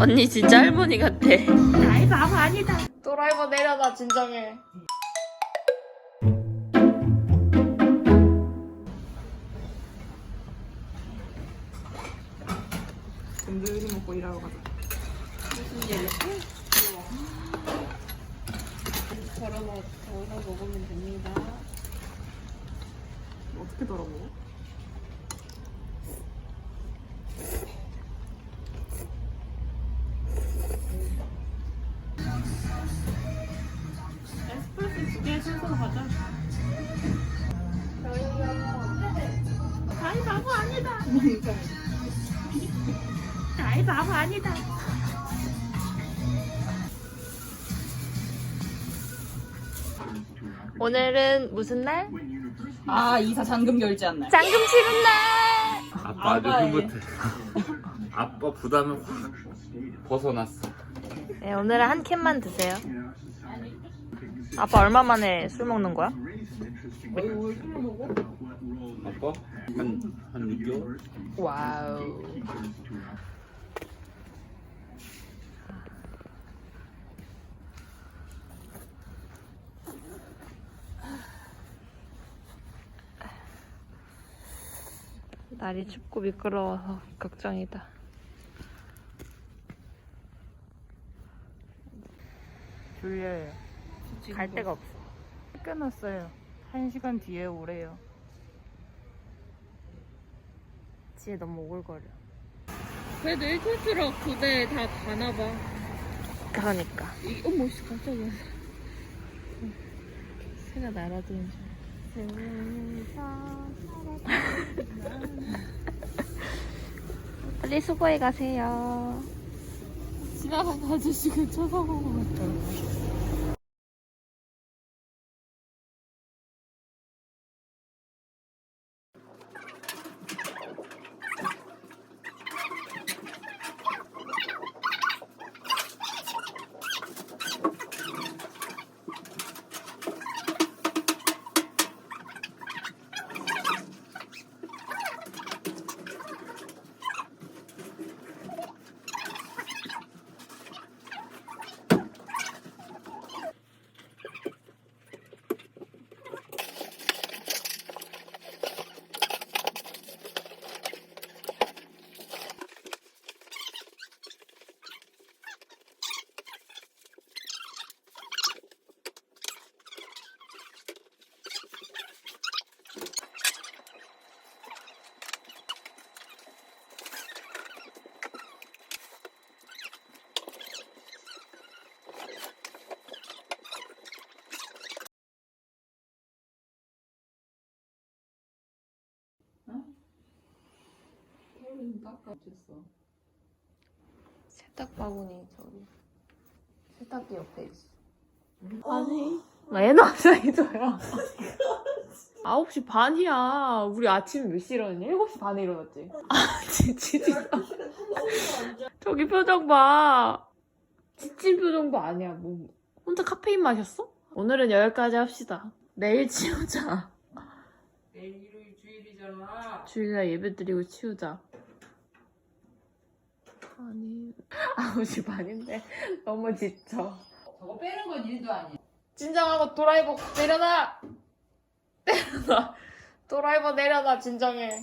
언니 진짜 할머니 같아. 아이 바보 아니다. 드라이버 내려놔 진정해. 든든히 먹고 일하러 가자. 덜어 먹, 덜어 먹으면 됩니다. 어떻게 덜어 먹어? 에스프레소 두개 순서 가자. 아이 바보 아니다. 아이 바보 아니다. 오늘은 무슨 날? 아 이사 잔금 결제한 날. 장금 치는 날. 아빠 아주 아빠의- 흐뭇해. 아빠 부담을 확 벗어났어. 네, 오늘은 한 캔만 드세요. 아빠 얼마 만에 술 먹는 거야? 아빠 한 한 6개월? 와우. 날이 춥고 미끄러워서 걱정이다. 졸려요. 갈 데가 없어. 끊었어요. 한 시간 뒤에 오래요. 지혜 너무 오글거려. 그래도 1톤트럭 두 대 다 가나 봐. 그러니까. 이, 어머, 씨, 깜짝이야. 새가 날아드는 줄. 빨리 수고해 가세요. 지나간 아저씨가 쳐다보고 갔다. 세탁 바구니 저기 세탁기 옆에 있어. 아니 나 애나서 해줘요. 9시 반이야. 우리 아침에 몇 시에 일어났냐? 7시 반에 일어났지. 아, 지치지. 저기 표정 봐. 지친 표정도 아니야. 뭐 혼자 카페인 마셨어? 오늘은 여기까지 합시다. 내일 치우자. 내일 일요일 주일이잖아. 주일날 예배 드리고 치우자. 아니, 9시 반인데 너무 지쳐. 저거 빼는 건 일도 아니야. 진정하고 드라이버 내려놔! 내려놔. 드라이버 내려놔, 진정해.